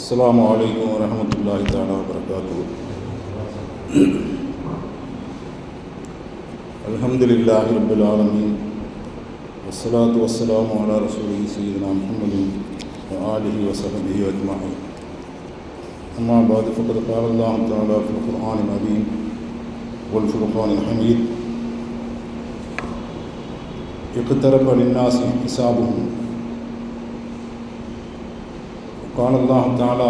السلام عليكم ورحمة الله تعالى وبركاته. الحمد لله رب العالمين. والصلاة والسلام على رسوله سيدنا محمد وآله وصحبه أجمعين. أما بعد فقد قال الله تعالى في القرآن العظيم والفرقان الحميد اقترب للناس حسابهم قال الله تعالى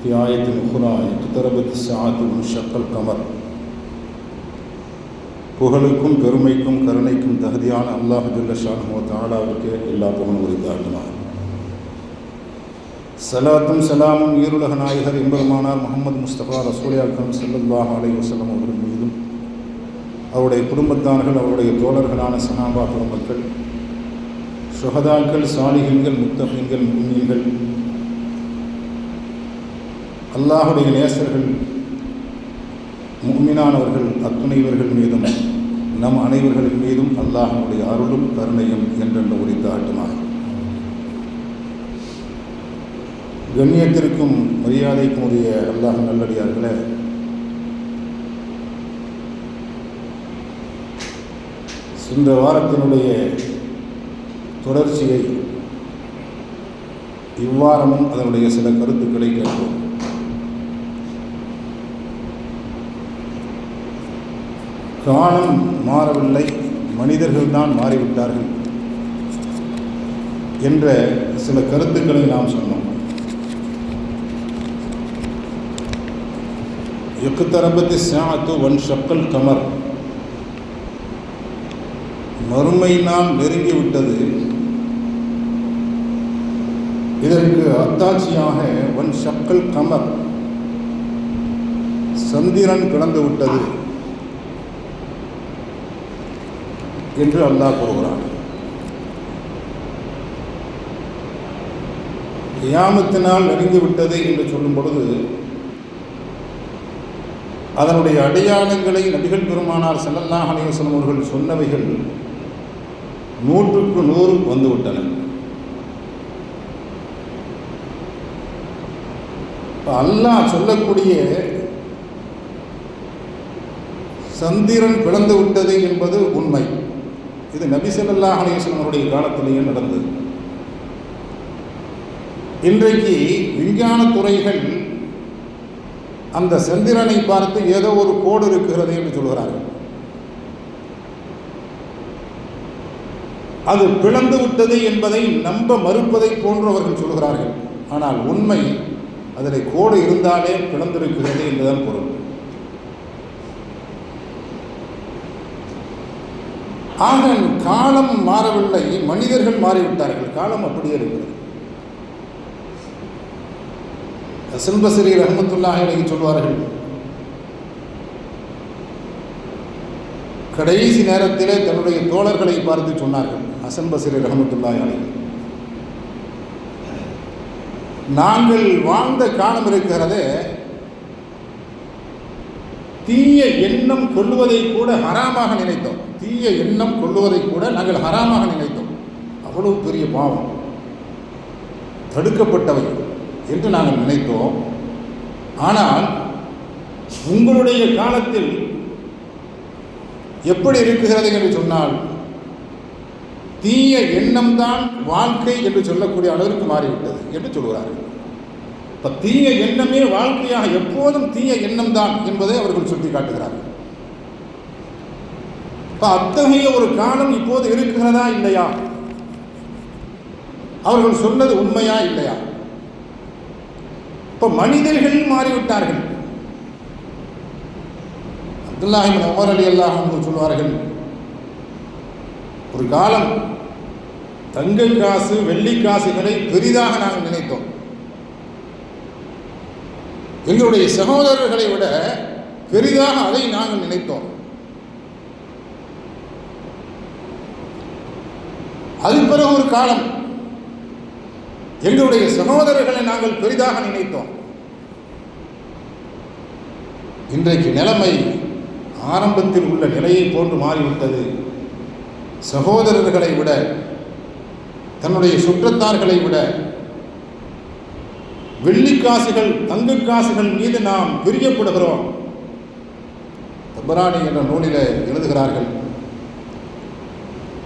في آية أخرى اقتربت الساعة وانشق القمر புகழுக்கும் பெருமைக்கும் கருணைக்கும் தகுதியான அல்லாஹ் ஜுல்லஷானு தாலாவுக்கு எல்லா புகழும் உரித்தாட்டினார் சலாத்தும் சலாமும் ஈருலக நாயகர் எம்பெருமானார் முகமது முஸ்தபா ரசூலி அக்கம் சல்லுல்லாஹ் அலை வசலம் அவர்கள் மீதும் அவருடைய குடும்பத்தார்கள் அவருடைய தோழர்களான சனாபா பெருமக்கள் சுகதாக்கள் சாலிகன்கள் முத்தகன்கள் முன்னீன்கள் அல்லாஹுடைய நேசர்கள் முக்மினானவர்கள் அத்துணைவர்கள் மீதும் நம் அனைவர்களின் மீதும் அல்லாஹனுடைய அருளும் கருணையும் என்றென்ற உரித்தாட்டுமாக கண்ணியத்திற்கும் மரியாதைக்கும் உரிய அல்லாஹ் நல்லடியார்களே சென்ற வாரத்தினுடைய தொடர்ச்சியை இவ்வாரமும் அதனுடைய சில கருத்துக்களை கேட்போம். காலம் மாறவில்லை மனிதர்கள்தான் மாறிவிட்டார்கள் என்ற சில கருத்துக்களை நாம் சொன்னோம். எக்குத்தரபத்தி சாத்து ஒன் ஷக்கல் கமர். மறுமை நாம் நெருங்கிவிட்டது இதற்கு அத்தாட்சியாக வன் ஷக்கல் கமர் சந்திரன் கிடந்து விட்டது என்று அல்லாஹ் கூறுகிறான். கியாமத்தினால் நெருங்கிவிட்டது என்று சொல்லும் பொழுது அதனுடைய அடையாளங்களை நபிகள் பெருமானார் செல்லல்லாஹ் அலிவசலம் அவர்கள் சொன்னவைகள் நூற்றுக்கு நூறு வந்துவிட்டன. அல்லாஹ் சொல்லக்கூடிய சந்திரன் பிளந்து விட்டது என்பது உண்மை. இது நபி சொல்லல்லா அவருடைய காலத்திலேயே நடந்தது. இன்றைக்கு விஞ்ஞான துறைகள் அந்த சந்திரனை பார்த்து ஏதோ ஒரு கோடு இருக்கிறது என்று சொல்கிறார்கள். அது பிளந்து விட்டது என்பதை நம்ப மறுப்பதை போன்றவர்கள் சொல்கிறார்கள். ஆனால் உண்மை அதில் கோடு இருந்தாலே பிளந்திருக்கிறது என்றுதான் பொருள். ஆக காலம் மாறவில்லை மனிதர்கள் மாறிவிட்டார்கள். காலம் அப்படியே இருக்கிறது. ஹசன் பசரி ரஹமத்துல்லாஹி சொல்வார்கள் கடைசி நேரத்திலே தன்னுடைய தோழர்களை பார்த்து சொன்னார்கள். ஹசன் பசரி ரஹமத்துல்லாஹி அலை நாங்கள் வாழ்ந்த காலம் இருக்கிறது தீய எண்ணம் கொள்வதை கூட ஹராமாக நினைத்தோம். தீய எண்ணம் கொள்வதை கூட நாங்கள் ஹராமாக நினைத்தோம். அவ்வளவு பெரிய பாவம். தடுக்கப்பட்டவை என்று நாங்கள் நினைத்தோம். ஆனால் உங்களுடைய காலத்தில் எப்படி இருக்குகிறது என்று சொன்னால் தீய எண்ணம் தான் வாழ்க்கை என்று சொல்லக்கூடிய அளவிற்கு மாறிவிட்டது என்று சொல்கிறார்கள் இப்போ தீய எண்ணமே வாழ்க்கையாக எப்போதும் தீய எண்ணம் தான் என்பதை அவர்கள் சுட்டி காட்டுகிறார்கள் இப்போ அத்தகைய ஒரு காலம் இப்போது இருக்கிறதா இல்லையா? அவர்கள் சொன்னது உண்மையா இல்லையா? இப்போ மனிதர்கள் மாறிவிட்டார்கள். அப்துல்லாஹின் உமர் அலி அல்லாஹ் சொல்வார்கள் ஒரு காலம் தங்க காசு வெள்ளி காசுகளை பெரிதாக நாங்கள் நினைத்தோம். எங்களுடைய சகோதரர்களை விட பெரிதாக அதை நாங்கள் நினைத்தோம். அது பிறகு ஒரு காலம் எங்களுடைய சகோதரர்களை நாங்கள் பெரிதாக நினைத்தோம். இன்றைக்கு நிலைமை ஆரம்பத்தில் உள்ள நிலையை போன்று மாறிவிட்டது. சகோதரர்களை விட தன்னுடைய சுற்றத்தார்களை விட வெள்ளிக்காசுகள் தங்க காசுகள் மீது நாம் பிரியப்படுகிறோம். தபராணி என்ற நூலில் எழுதுகிறார்கள்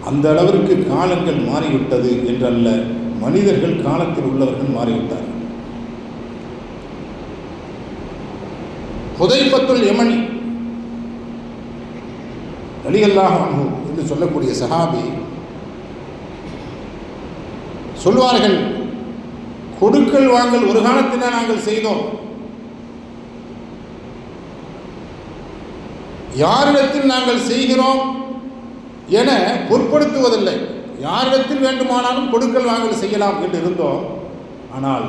அந்த அளவிற்கு காலங்கள் மாறிவிட்டது என்றல்ல மனிதர்கள் காலத்தில் உள்ளவர்கள் மாறிவிட்டார்கள். புதைப்பத்துள் எமணி அலிகல்லாக அனுபவம் என்று சொல்லக்கூடிய சஹாபி சொல்வார்கள் கொடுக்கல் வாங்கல் ஒரு காலத்தில் நாங்கள் செய்தோம். யாரிடத்தில் நாங்கள் செய்கிறோம் என பொருட்படுத்துவதில்லை. யாரிடத்தில் வேண்டுமானாலும் கொடுக்கல் வாங்கல் செய்யலாம் என்று இருந்தோம். ஆனால்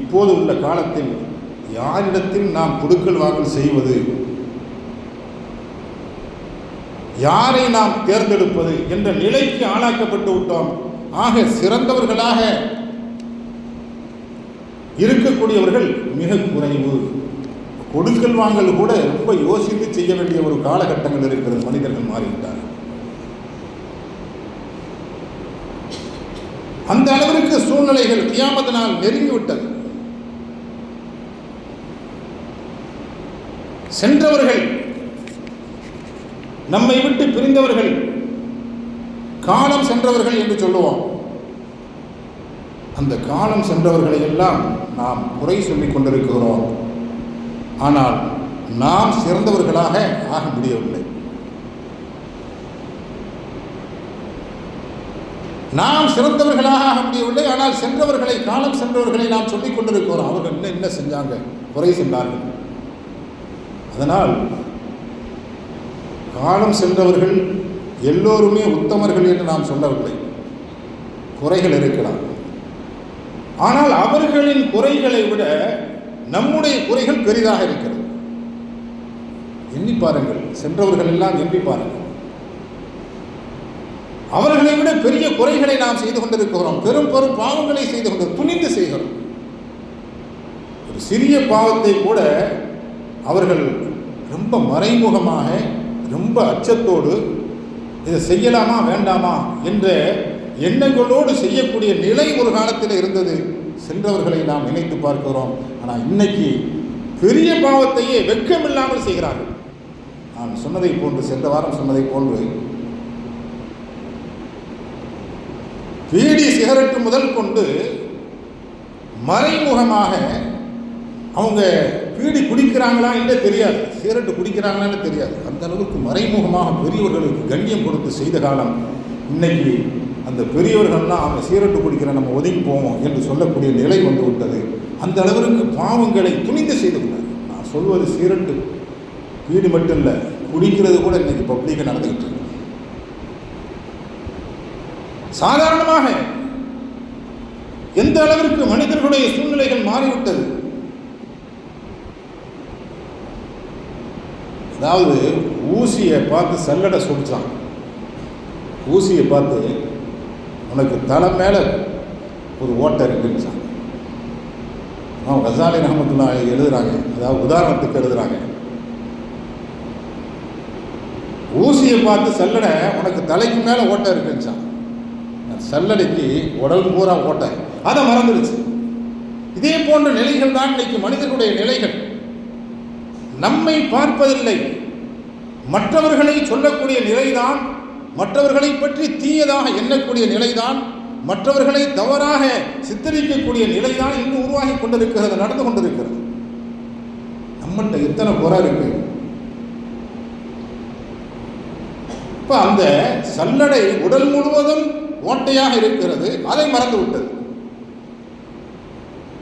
இப்போது உள்ள காலத்தில் யாரிடத்தில் நாம் கொடுக்கல் வாங்கல் செய்வது யாரை நாம் தேர்ந்தெடுப்பது என்ற நிலைக்கு ஆளாக்கப்பட்டு விட்டோம். ஆக சிறந்தவர்களாக இருக்கக்கூடியவர்கள் மிக குறைவு. கொடுக்கல் வாங்கல் கூட ரொம்ப யோசித்து செய்ய வேண்டிய ஒரு காலகட்டங்கள் இருக்கிறது. மனிதர்கள் மாறிவிட்டார் அந்த அளவிற்கு சூழ்நிலைகள் கியாமத்தினால் நெருங்கிவிட்டது. சென்றவர்கள் நம்மை விட்டு பிரிந்தவர்கள் காலம் சென்றவர்கள் என்று சொல்லுவோம். அந்த காலம் சென்றவர்களை எல்லாம் நாம் குறை சொல்லிக் கொண்டிருக்கிறோம். ஆனால் நாம் சிறந்தவர்களாக ஆக முடியவில்லை. நாம் சிறந்தவர்களாக ஆக முடியவில்லை. ஆனால் சென்றவர்களை காலம் சென்றவர்களை நாம் சொல்லிக் கொண்டிருக்கிறோம். அவர்கள் என்ன என்ன செஞ்சாங்க? குறை சென்றார்கள் அதனால் காலம் சென்றவர்கள் எல்லோருமே உத்தமர்கள் என்று நாம் சொல்லவில்லை குறைகள் இருக்கலாம். ஆனால் அவர்களின் குறைகளை விட நம்முடைய குறைகள் பெரிதாக இருக்கிறது. எண்ணி பாருங்கள் சென்றவர்கள் எல்லாம் எண்ணி பாருங்கள். அவர்களை விட பெரிய குறைகளை நாம் செய்து கொண்டிருக்கிறோம். பெரும் பெரும் பாவங்களை செய்து கொண்டு துணிந்து செய்கிறோம். ஒரு சிறிய பாவத்தை கூட அவர்கள் ரொம்ப மறைமுகமாக ரொம்ப அச்சத்தோடு இதை செய்யலாமா வேண்டாமா? என்ற எண்ணங்களோடு செய்யக்கூடிய நிலை ஒரு காலத்தில் இருந்தது. சென்றவர்களை நாம் நினைத்து பார்க்கிறோம். ஆனால் இன்னைக்கு பெரிய பாவத்தையே வெட்கமில்லாமல் செய்கிறார்கள். நான் சொன்னதை போன்று சென்ற வாரம் சொன்னதை போன்று பீடி சிகரெட்டு முதல் கொண்டு மறைமுகமாக அவங்க பீடி குடிக்கிறாங்களா என்று தெரியாது. சிகரெட்டு குடிக்கிறாங்களான்னு தெரியாது. அந்த அளவுக்கு மறைமுகமாக பெரியவர்களுக்கு கண்ணியம் கொடுத்து செய்த காலம் இன்னைக்கு அந்த பெரியவர்கள்லாம் அவன் சிகரெட்டு குடிக்கிற நம்ம ஒதுங்கி போவோம் என்று சொல்லக்கூடிய நிலை வந்து விட்டது. அந்த அளவிற்கு பாவங்களை துணிந்து செய்து கொண்டார் நான் சொல்வது சிகரெட்டு பீடி மட்டும் இல்லை குடிக்கிறது கூட இன்னைக்கு பப்ளிக்காக நடந்துக்கிட்டு இருக்கு. சாதாரணமாக எந்த அளவிற்கு மனிதர்களுடைய சூழ்நிலைகள் மாறிவிட்டது? அதாவது ஊசியை பார்த்து சல்லடை சுடித்தான் ஊசியை பார்த்து உனக்கு தலை மேலே ஒரு ஓட்டை இருக்குன்னு அவன் கசாலி ரஹமத்துல்லா எழுதுகிறாங்க அதாவது உதாரணத்துக்கு எழுதுகிறாங்க ஊசியை பார்த்து சல்லடை உனக்கு தலைக்கு மேலே ஓட்டை இருக்குன்னுச்சான் சல்லடைக்கு உடல் பூரா ஓட்டை. அதை மறந்துடுச்சு. இதே போன்ற நிலைகள் தான் இன்னைக்கு மனிதர்களுடைய நிலைகள். நம்மை பார்ப்பதில்லை. மற்றவர்களை சொல்லக்கூடிய நிலைதான் மற்றவர்களை பற்றி தீயதாக எண்ணக்கூடிய நிலைதான் மற்றவர்களை தவறாக சித்தரிக்கக்கூடிய நிலைதான் இன்னும் உருவாகி கொண்டிருக்கிறது நடந்து கொண்டிருக்கிறது. நம்மகிட்ட எத்தனை குறை இருக்கு? இப்போ அந்த சல்லடை உடல் முழுவதும் ஓட்டையாக இருக்கிறது அதை மறந்து விட்டது.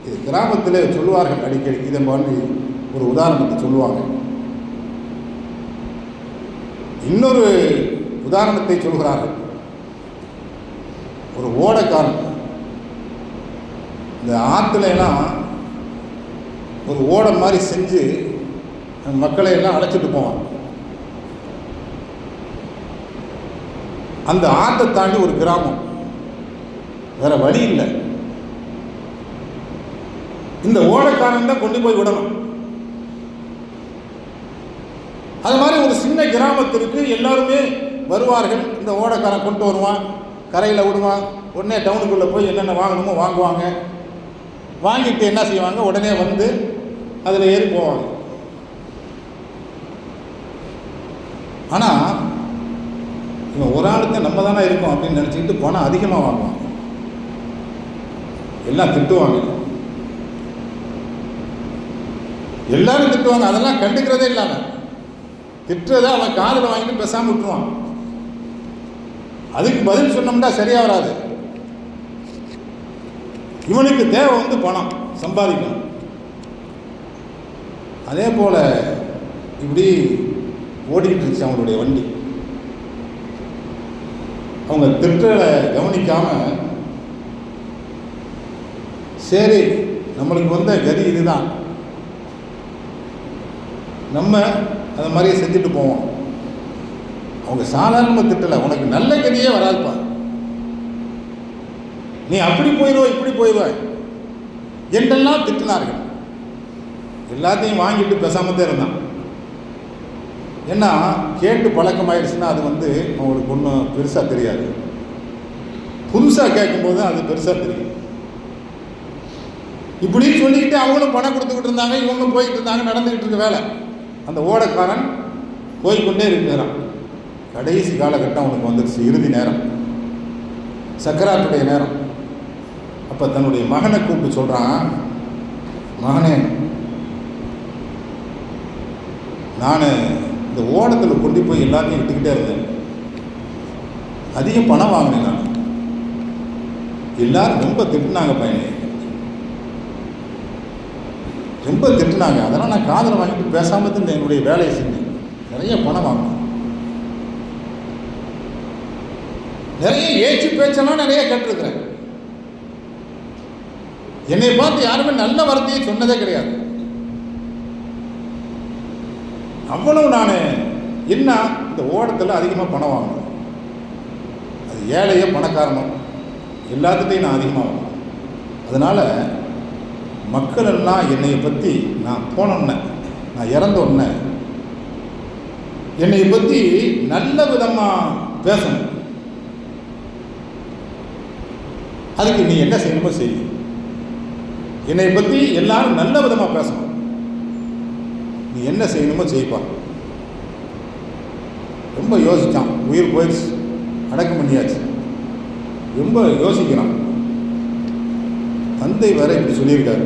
இது கிராமத்தில் சொல்லுவார்கள் அடிக்கடி இதன் மாதிரி ஒரு உதாரணத்தை சொல்லுவாங்க. இன்னொரு உதாரணத்தை சொல்கிறார்கள். ஒரு ஓடைக்காரன். இந்த ஆற்றுல எல்லாம் ஒரு ஓடை மாதிரி செஞ்சு மக்களை எல்லாம் அழைச்சிட்டு போவான். அந்த ஆற்றை தாண்டி ஒரு கிராமம். வேற வழி இல்லை. இந்த ஓடைக்காரன் தான் கொண்டு போய் விடணும். அது மாதிரி ஒரு சின்ன கிராமத்திற்கு எல்லாருமே வருவார்கள். இந்த ஓடைக்காரன் கொண்டு வருவான் கரையில் விடுவான். உடனே டவுனுக்குள்ளே போய் என்னென்ன வாங்கணுமோ வாங்குவாங்க. வாங்கிட்டு என்ன செய்வாங்க? உடனே வந்து அதில் ஏறி போவாங்க. ஆனால் இவன் ஒரு ஆளுக்கு நம்ம தானே இருக்கோம் அப்படின்னு நினச்சிக்கிட்டு போனால் அதிகமாக வாங்குவான். எல்லாம் திட்டுவாங்க. எல்லாரும் திட்டுவாங்க. அதெல்லாம் கண்டுக்கிறதே இல்லாமல் திட்டுறதை அவன் காதில் வாங்கிட்டு பேசாமல் விட்டுருவான். அதுக்கு பதில் சொன்னோம்னா சரியா வராது. இவனுக்கு தேவை வந்து பணம் சம்பாதிக்கணும். அதே போல இப்படி ஓடிக்கிட்டு இருந்துச்சு அவங்களுடைய வண்டி. அவங்க திட்டலை கவனிக்காம சரி நம்மளுக்கு வந்த கதி இதுதான். நம்ம அதை மாதிரியே செஞ்சுட்டு போவோம். அவங்க சாதாரண திட்டலை. உனக்கு நல்ல கதியே வராதுப்பா. நீ அப்படி போயிடுவோ இப்படி போயிடுவாய் என்றெல்லாம் திட்டினார்கள். எல்லாத்தையும் வாங்கிட்டு பேசாமத்தே தான் இருந்தான். ஏன்னா கேட்டு பழக்கமாயிடுச்சுன்னா அது வந்து அவங்களுக்கு ஒன்றும் பெருசாக தெரியாது. புதுசாக கேட்கும்போது அது பெருசாக தெரியும். இப்படின்னு சொல்லிக்கிட்டு அவங்களும் பணம் கொடுத்துக்கிட்டு இருந்தாங்க இவங்களும் போய்கிட்டு இருந்தாங்க நடந்துக்கிட்டு இருக்க வேலை. அந்த ஓடக்காரன் போய்க்கொண்டே இருக்கிறான். கடைசி காலகட்டம் அவனுக்கு வந்துடுச்சு இறுதி நேரம். சக்கராத்துடைய நேரம். அப்போ தன்னுடைய மகனை கூப்பிட்டு சொல்கிறான் மகனே நான் இந்த ஓடத்தில் கொண்டு போய் எல்லாத்தையும் விட்டுக்கிட்டே இருந்தேன். அதிகம் பணம் வாங்கினேன் நான். எல்லாரும் ரொம்ப திட்டினாங்க பையனை. ரொம்ப திட்டினாங்க. அதெல்லாம் நான் காதலை வாங்கிட்டு பேசாமல் தான் என்னுடைய வேலையை செஞ்சேன். நிறைய பணம் வாங்கினேன். நிறைய ஏச்சு பேச்செல்லாம் நிறைய கேட்டிருக்கிறேன். என்னை பார்த்து யாருமே நல்ல வார்த்தையை சொன்னதே கிடையாது. அவ்வளவு நான் என்ன இந்த ஓடத்தில் அதிகமாக பணம் வாங்கணும் அது ஏழையோ பணக்காரனோ எல்லாத்துட்டையும் நான் அதிகமாக வாங்கணும் அதனால் மக்கள் எல்லாம் என்னை பற்றி நான் போனோன்ன நான் இறந்த உடனே என்னை பற்றி நல்ல விதமாக பேசணும். அதுக்கு நீ என்ன செய்யணுமோ செய்யும் என்னை பற்றி எல்லாரும் நல்ல விதமாக பேசணும். நீ என்ன செய்யணுமோ செய்ப்பா ரொம்ப யோசித்தான் உயிர் போயிடுச்சு. அடக்கம் பண்ணியாச்சு. ரொம்ப யோசிக்கிறான். தந்தை வேற இப்படி சொல்லியிருக்காரு.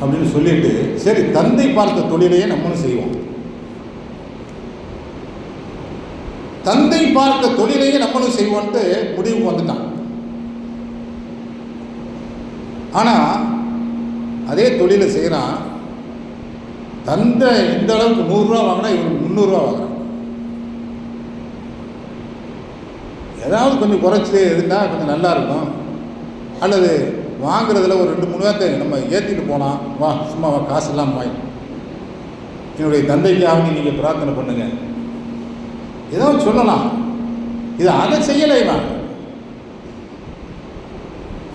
அப்படின்னு சொல்லிட்டு சரி தந்தை பார்த்த தொழிலையே நம்மளும் செய்வோம். தந்தை பார்த்த தொழிலையே நம்மளும் செய்வோன்ட்டு முடிவுக்கு வந்துட்டான். ஆனால் அதே தொழிலை செய்கிறான் தந்தை இந்த அளவுக்கு நூறுரூவா வாங்கினா இவனுக்கு முந்நூறுரூவா வாங்குறான். ஏதாவது கொஞ்சம் குறைச்சி இருந்தால் கொஞ்சம் நல்லா இருக்கும். அல்லது வாங்குறதுல ஒரு ரெண்டு மூணு பேர்த்தை நம்ம ஏற்றிட்டு போனால் வா சும்மா வா காசு இல்லாமல் வாய். என்னுடைய தந்தைக்காக நீங்கள் பிரார்த்தனை பண்ணுங்க. ஏதாவது சொல்லலாம். இது அதை செய்யலை இவன்.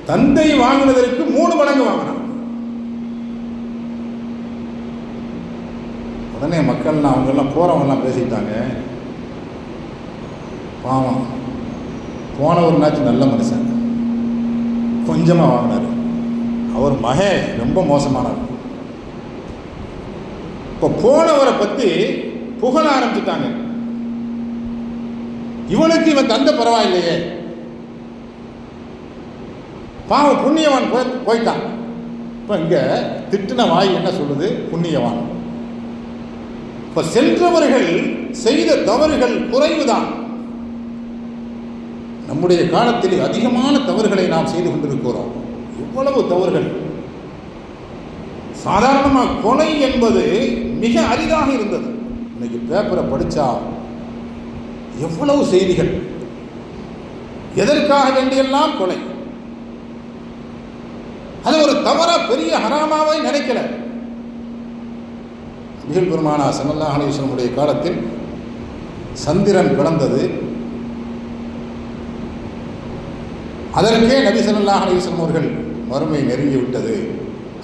தந்தை வாங்கினதற்கு மூணு மடங்கு வாங்கினான். உடனே மக்கள்லாம் அவங்கெல்லாம் போகிறவங்கெல்லாம் பேசிக்கிட்டாங்க. பாவம். போனவர்னாச்சும் நல்ல மனுஷன். கொஞ்சமாக வாங்கினார். அவர் மகே ரொம்ப மோசமானவர் இப்போ போனவரை பற்றி புகழ ஆரம்பிச்சுட்டாங்க. இவனுக்கு இவன் தந்த பரவாயில்லையே. பாவம் புண்ணியவான் போய் போயிட்டான். இப்போ இங்கே திட்டின வாய் என்ன சொல்லுது? புண்ணியவான். இப்போ சென்றவர்கள் செய்த தவறுகள் குறைவுதான். நம்முடைய காலத்தில் அதிகமான தவறுகளை நாம் செய்து கொண்டிருக்கிறோம். எவ்வளவு தவறுகள்? சாதாரணமாக கொலை என்பது மிக அரிதாக இருந்தது. இன்னைக்கு பேப்பரை படித்தா எவ்வளவு செய்திகள்? எதற்காக வேண்டியெல்லாம் கொலை? அது ஒரு தவற பெரிய ஹராமாவை நினைக்கல. அபிகள் பெருமானா சல்லல்லா அலிஸ்லமுடைய காலத்தில் சந்திரன் பிறந்தது. அதற்கே நபி ஸல்லல்லாஹு அலைஹி அவர்கள் மறுமை நெருங்கி விட்டது.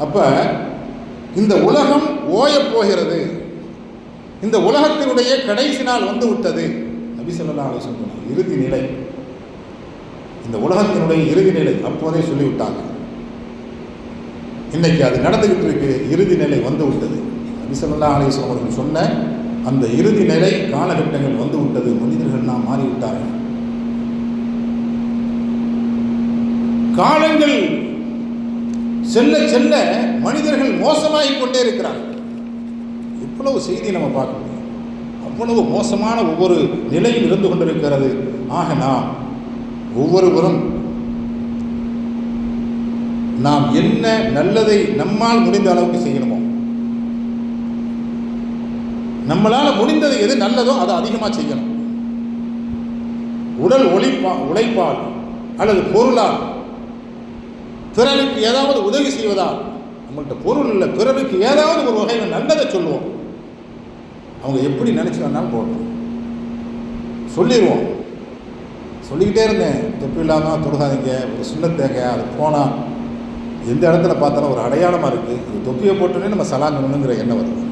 அப்போ இந்த உலகம் ஓயப் போகிறது. இந்த உலகத்தினுடைய கடைசி நாள் வந்து விட்டது. நபி ஸல்லல்லாஹு அலைஹி இறுதி நிலை. இந்த உலகத்தினுடைய இறுதி நிலை அப்போதே சொல்லிவிட்டாங்க. இன்னைக்கு அது நடந்துகிட்டு இருக்கு இறுதி நிலை வந்து விட்டது. நபிசல்லா அலிஸ்லாம் அவர்கள் சொன்ன அந்த இறுதி நிலை காலகட்டங்கள் வந்து விட்டது. மனிதர்கள்லாம் மாறிவிட்டார்கள். காலங்கள் செல்ல செல்ல மனிதர்கள் மோசமாகிக் கொண்டே இருக்கிறார்கள். இவ்வளவு செய்தி நம்ம பார்க்க முடியும் அவ்வளவு மோசமான ஒவ்வொரு நிலையும் இருந்து கொண்டிருக்கிறது. ஆக நாம் ஒவ்வொருவரும் நாம் என்ன நல்லதை நம்மால் முடிந்த அளவுக்கு செய்யணுமோ நம்மளால் முடிந்தது எது நல்லதோ அதை அதிகமாக செய்யணும். உடல் ஒழிப்பா உழைப்பால் அல்லது பொருளால் பிறருக்கு ஏதாவது உதவி செய்வதால் நம்மள்கிட்ட பொருள் இல்லை. பிறருக்கு ஏதாவது ஒரு வகையில் நல்லதை சொல்லுவோம். அவங்க எப்படி நினச்சி வேணாலும் போடணும் சொல்லிடுவோம். சொல்லிக்கிட்டே இருந்தேன். தொப்பி இல்லாமல் தொடுகாதீங்க. ஒரு சுண்ணத்தேங்க அது போனால் எந்த இடத்துல பார்த்தாலும் ஒரு அடையாளமாக இருக்குது இந்த தொப்பியை போட்டோன்னே நம்ம சலாங்கணுங்கிற எண்ணம் வருது.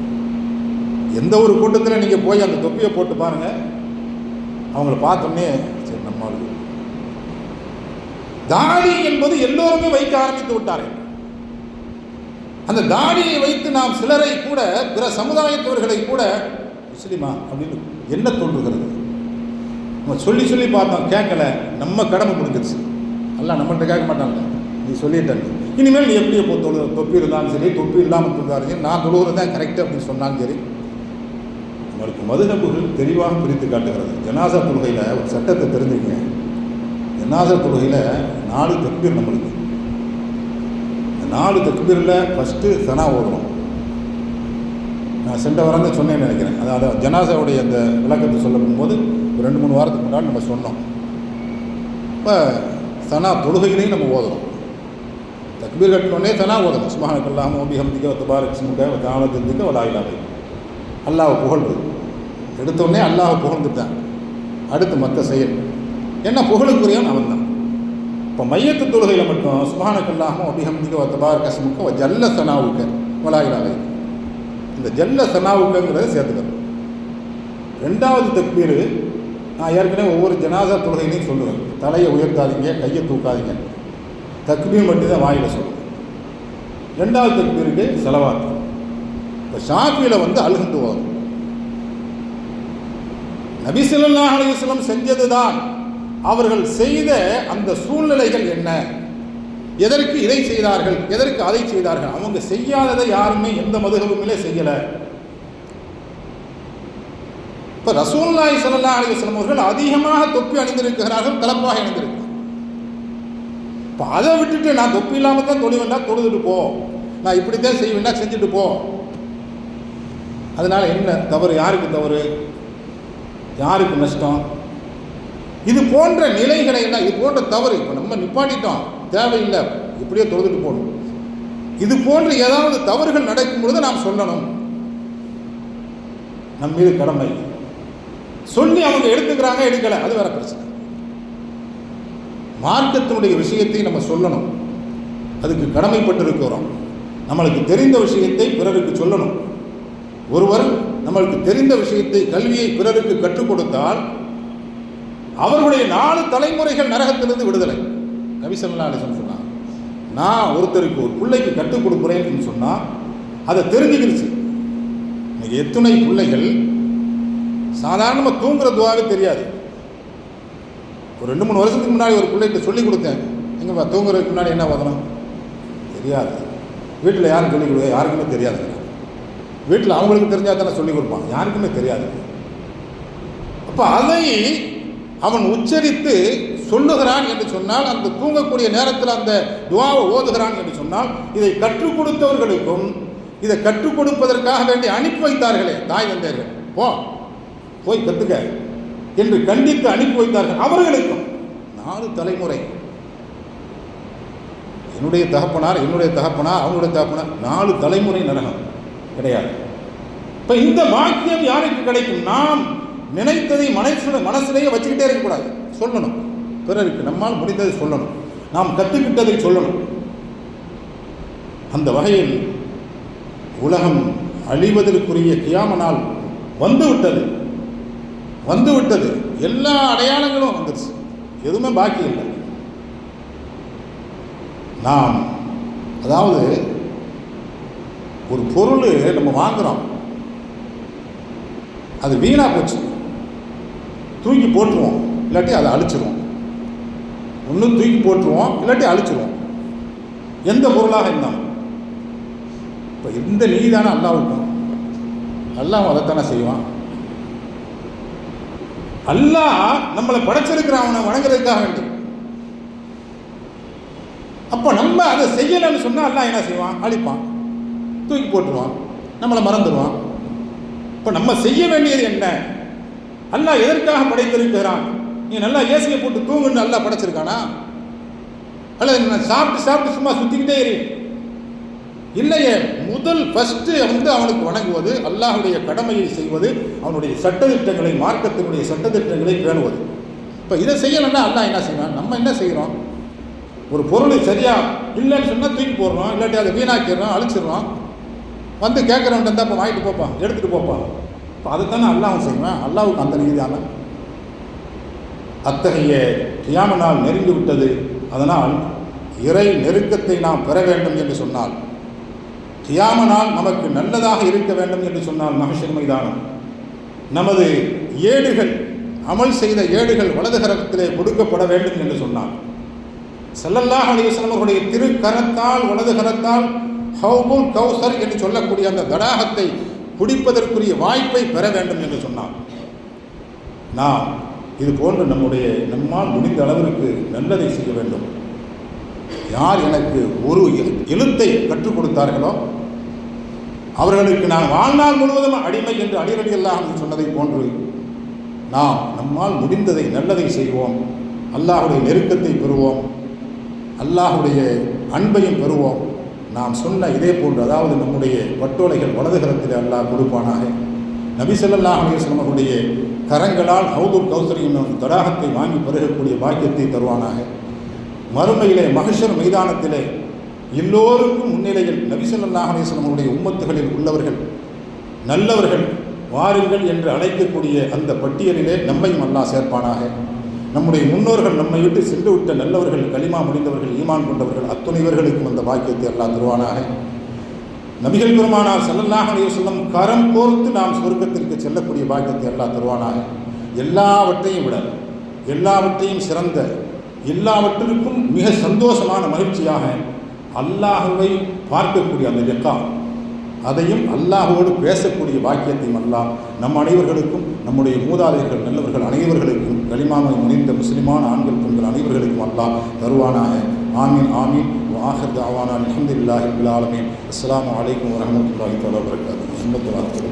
எந்த ஒரு கூட்டத்தில் நீங்கள் போய் அந்த தொப்பியை போட்டு பாருங்கள் அவங்கள பார்த்தோன்னே சரி நம்ம தாடி என்பது எல்லோருமே வைக்க ஆரம்பித்து விட்டார்கள் அந்த தாடியை வைத்து நாம் சிலரை கூட பிற சமுதாயத்தவர்களை கூட முஸ்லிமா அப்படின்னு என்ன தோன்றுகிறது? நம்ம சொல்லி சொல்லி பார்த்தோம் கேட்கல நம்ம கடமை முடிஞ்சிருச்சு. எல்லாம் நம்மள்கிட்ட கேட்க மாட்டாங்க நீ சொல்லிட்டேன். இனிமேல் நீ எப்படி இப்போ தொழு தொப்பி இருந்தாலும் சரி தொப்பி இல்லாமல் தொழுதாலும் சரி நான் தொழுகிறது தான் கரெக்டு அப்படின்னு சொன்னாலும் சரி உங்களுக்கு மதுகப்புகள் தெளிவாக பிரித்து காட்டுகிறது. ஜனாசா தொழுகையில் ஒரு சட்டத்தை தெரிஞ்சுக்கங்க. என்னாசர் தொழுகையில் நாலு தக்பீர் நம்மளுக்கு. இந்த நாலு தக்பீரில் ஃபஸ்ட்டு சனா ஓதணும். நான் சென்ற வாரம் சொன்னேன்னு நினைக்கிறேன். அதாவது ஜனாசாவுடைய அந்த விளக்கத்தை சொல்ல போகும்போது ஒரு ரெண்டு மூணு வாரத்துக்கு முன்னாடி நம்ம சொன்னோம். இப்போ சனா தொழுகையிலையும் நம்ம ஓதுறோம் தக்பீர் கட்டினோடனே சனா ஓதணும். சுமஹனக்கல்லாம் ஓபி ஹம்திக்க தபாரக் சிமுக தாளத்திக்க வலாயிலாவை அல்லாஹ் புகழ்ந்து எடுத்தோடனே அல்லாஹ் புகழ்ந்துட்டான். அடுத்து மற்ற செயல். என்ன புகழுக்குரியவன் அவன் தான் இப்போ மையத்து தொழுகையில் மட்டும் சுபானக்கல்லாகவும் அபிஹம்திக வத்தபார் கசமுக்க ஜல்ல சனாவுக்க வலாயிலாவை. இந்த ஜல்ல சனாவுக்கங்கிறத சேர்த்துக்கணும். ரெண்டாவது தக்பீர் நான் ஏற்கனவே ஒவ்வொரு ஜனாசா தொழுகையிலையும் சொல்லுவேன். தலையை உயர்த்தாதீங்க கையை தூக்காதீங்க. தக்பீர் மட்டும்தான் வாயில் சொல்லுவேன். ரெண்டாவது தக்பீருக்கு செலவாக்கு இப்போ ஷாஃபியில் வந்து அழுகுந்து வரும் நபிசல்லா அலிஸ்லம் செஞ்சது தான் அவர்கள் செய்த அந்த சூழ்நிலைகள் என்ன? எதற்கு இதை செய்தார்கள்? எதற்கு அதை செய்தார்கள்? அவங்க செய்யாததை யாருமே எந்த மதுகவுமே செய்யலை. இப்போ ரசூல்லாய் சல்லா அலிவஸ்லம் அவர்கள் அதிகமாக தொப்பி அணிந்திருக்கிறார்கள் கலப்பாக அணிந்திருக்கிறார் இப்போ அதை விட்டுட்டு நான் தொப்பி இல்லாமல் தான் தொழுவேன்னா தொழுதுட்டு போ. நான் இப்படித்தான் செய்வேன்னா செஞ்சுட்டு போ. அதனால் என்ன? தவறு யாருக்கு தவறு? யாருக்கு நஷ்டம்? இது போன்ற நிலைகளை எல்லாம் இது போன்ற தவறு இப்போ நம்ம நிப்பாட்டிட்டோம் தேவையில்லை இப்படியே தொழுதுட்டு போகணும். இது போன்ற ஏதாவது தவறுகள் நடக்கும் பொழுது நாம் சொல்லணும். நம் மீது கடமை. சொல்லி அவங்க எடுத்துக்கிறாங்க எடுக்கலை அது வேற பிரச்சனை. மார்க்கத்தினுடைய விஷயத்தை நம்ம சொல்லணும். அதுக்கு கடமைப்பட்டிருக்கிறோம். நம்மளுக்கு தெரிந்த விஷயத்தை பிறருக்கு சொல்லணும். ஒருவர் நம்மளுக்கு தெரிந்த விஷயத்தை கல்வியை பிறருக்கு கற்றுக் கொடுத்தால் அவர்களுடைய நாலு தலைமுறைகள் நரகத்திலிருந்து விடுதலை. நபிசல்லா அலிசன் சொன்னாங்க. நான் ஒருத்தருக்கு ஒரு பிள்ளைக்கு கற்றுக் கொடுக்குறேன்னு சொன்னால் அதை தெரிஞ்சுக்கிடுச்சு இன்னைக்கு எத்துணை பிள்ளைகள் சாதாரணமாக தூங்குற துவாவே தெரியாது. ஒரு ரெண்டு மூணு வருஷத்துக்கு முன்னாடி ஒரு பிள்ளைகிட்ட சொல்லி கொடுத்தேன். எங்கப்பா தூங்குறதுக்கு முன்னாடி என்ன ஓதணும் தெரியாது. வீட்டில் யாரும் சொல்லிக் கொடுக்க யாருக்குமே தெரியாது. வீட்டில் அவங்களுக்கு தெரிஞ்சால் தானே சொல்லிக் கொடுப்பான் யாருக்குமே தெரியாது. அப்போ அதை அவன் உச்சரித்து சொல்லுகிறான் என்று சொன்னால் அந்த தூங்கக்கூடிய நேரத்தில் அந்த துவாவை ஓதுகிறான் என்று சொன்னால் இதை கற்றுக் கொடுத்தவர்களுக்கும் இதை கற்றுக் கொடுப்பதற்காக வேண்டி அனுப்பி வைத்தார்களே தாய் தந்தையர்கள். போ போய் கற்றுக்க என்று கண்டித்து அனுப்பி வைத்தார்கள் அவர்களுக்கும். நாலு தலைமுறை. என்னுடைய தகப்பனார் என்னுடைய தகப்பனார் அவங்களுடைய தகப்பனார் நாலு தலைமுறை நரகம் கிடையாது. இப்போ இந்த பாக்கியம் யாருக்கு கிடைக்கும்? நாம் நினைத்ததை மனசுல மனசுலேயே வச்சுக்கிட்டே இருக்கக்கூடாது. சொல்லணும். பிறருக்கு நம்மால் முடிந்ததை சொல்லணும். நாம் கற்றுக்கிட்டதை சொல்லணும். அந்த வகையில் உலகம் அழிவதற்குரிய கியாம நாள் வந்து விட்டது வந்து விட்டது எல்லா அடையாளங்களும் வந்துருச்சு. எதுவுமே பாக்கி இல்லை. நாம் அதாவது ஒரு பொருள் நம்ம வாங்குகிறோம் அது வீணாக போச்சு. தூக்கி போட்டுருவோம் இல்லாட்டி அதை அழிச்சிருவோம். ஒன்று தூக்கி போட்டுருவோம் இல்லாட்டி அழிச்சிருவோம். எந்த பொருளாக இருந்தாலும். இப்போ இந்த நீதி தானே அல்லாவுக்கும் அல்லாஹ் அதைத்தானே செய்வான். அல்லாஹ் நம்மளை படைச்சிருக்கிறான் அவனை வணங்குறதுக்காக வேண்டி. அப்போ நம்ம அதை செய்யலைன்னு சொன்னால் அல்லாஹ் என்ன செய்வான்? அழிப்பான். தூக்கி போட்டுருவான். நம்மளை மறந்துடுவான். இப்போ நம்ம செய்ய வேண்டியது என்ன? அல்லாஹ் எதற்காக படைத்திருக்கிறான் நீ நல்லா ஏசியை போட்டு தூங்குன்னு நல்லா படைச்சிருக்கானா? அல்லது நான் சாப்பிட்டு சாப்பிட்டு சும்மா சுற்றிக்கிட்டே இரு. இல்லையே முதல் ஃபஸ்ட்டு வந்து அவனுக்கு வணங்குவது அல்லாஹுடைய கடமையை செய்வது அவனுடைய சட்டத்திட்டங்களை மார்க்கத்தினுடைய சட்டத்திட்டங்களை பேணுவது. இப்போ இதை செய்யலைன்னா அல்லாஹ் என்ன செய்வான்? நம்ம என்ன செய்கிறோம் ஒரு பொருள் சரியா இல்லைன்னு சொன்னால் தூக்கி போடுறோம் இல்லாட்டி அதை வீணாக்கிடுறோம் அழிச்சிடுறோம். வந்து கேட்குறவன்ட்டு இருந்தால் இப்போ வாங்கிட்டு போப்பான் எடுத்துகிட்டு போப்பான். இப்போ அதைத்தானே அல்லாஹ் செய்வேன்? அல்லாவுக்கு அந்த நீதியான அத்தகைய கியாம நாள் நெருங்கி விட்டது. அதனால் இறை நெருக்கத்தை நாம் பெற வேண்டும் என்று சொன்னால் கியாம நாள் நமக்கு நல்லதாக இருக்க வேண்டும் என்று சொன்னால் மகஷர் மைதானம். நமது ஏடுகள் அமல் செய்த ஏடுகள் வலதுகரத்திலே கொடுக்கப்பட வேண்டும் என்று சொன்னார் செல்லல்லாஹ் அலைஹி அவர்களுடைய திருக்கரத்தால் வலதுகரத்தால் ஹவுபுல் கௌசர் என்று சொல்லக்கூடிய அந்த தடாகத்தை குடிப்பதற்குரிய வாய்ப்பை பெற வேண்டும் என்று சொன்னார். நாம் இது போன்று நம்முடைய நம்மால் முடிந்த அளவிற்கு நல்லதை செய்ய வேண்டும். யார் எனக்கு ஒரு எழு- எழுத்தை கற்றுக் கொடுத்தார்களோ அவர்களுக்கு நான் வாழ்நாள் முழுவதும் அடிமை என்று அடிரடி எல்லாம் சொன்னதை போன்று நாம் நம்மால் முடிந்ததை நல்லதை செய்வோம். அல்லாஹுடைய நெருக்கத்தை பெறுவோம். அல்லாஹுடைய அன்பையும் பெறுவோம். நாம் சொன்ன இதே போன்று அதாவது நம்முடைய பட்டோலைகள் வலதுகரத்தில் அல்லாஹ் கொடுப்பானாக. நபி ஸல்லல்லாஹு அவருடைய கரங்களால் ஹவுதுல் கௌசரி என்னும் தடாகத்தை வாங்கி பருகக்கூடிய பாக்கியத்தை தருவானாக. மறுமையிலே மகிஷர் மைதானத்திலே எல்லோருக்கும் முன்னிலையில் நபி ஸல்லல்லாஹு அலைஹி அவருடைய உம்மத்துகளில் உள்ளவர்கள் நல்லவர்கள் வாருங்கள் என்று அழைக்கக்கூடிய அந்த பட்டியலிலே நம்மையும் அல்லாஹ் சேர்ப்பானாக. நம்முடைய முன்னோர்கள் நம்மை விட்டு சென்று விட்ட நல்லவர்கள் களிமா முடிந்தவர்கள் ஈமான் கொண்டவர்கள் அத்துணைவர்களுக்கும் அந்த பாக்கியத்தை எல்லாம் தருவானாக. நபிகள் பெருமானார் செல்லல்லாக அலைஹி வஸல்லம் கரம் கோர்த்து நாம் சொர்க்கத்திற்கு செல்லக்கூடிய பாக்கியத்தை எல்லாம் தருவானாக. எல்லாவற்றையும் விட எல்லாவற்றையும் சிறந்த எல்லாவற்றிற்கும் மிக சந்தோஷமான மகிழ்ச்சியாக அல்லாஹுவை பார்க்கக்கூடிய அந்த லெக்கா அதையும் அல்லாஹோடு பேசக்கூடிய பாக்கியத்தையும் அல்லாஹ் நம் அனைவர்களுக்கும் நம்முடைய மூதாதையர்கள் நல்லவர்கள் அனைவர்களுக்கும் களிமாமை முனைந்த முஸ்லிமான ஆண்கள் பெண்கள் அனைவர்களுக்கும் அல்லாஹ் தருவானாக. ஆமீன் ஆமீன். ஆஹர் தாவானா அலமதுல்லாஹி ஆலமீன். அஸ்ஸலாமு அலைக்கும் வரஹ்மத்துல்லாஹி தஆலா வபரகாத்துஹு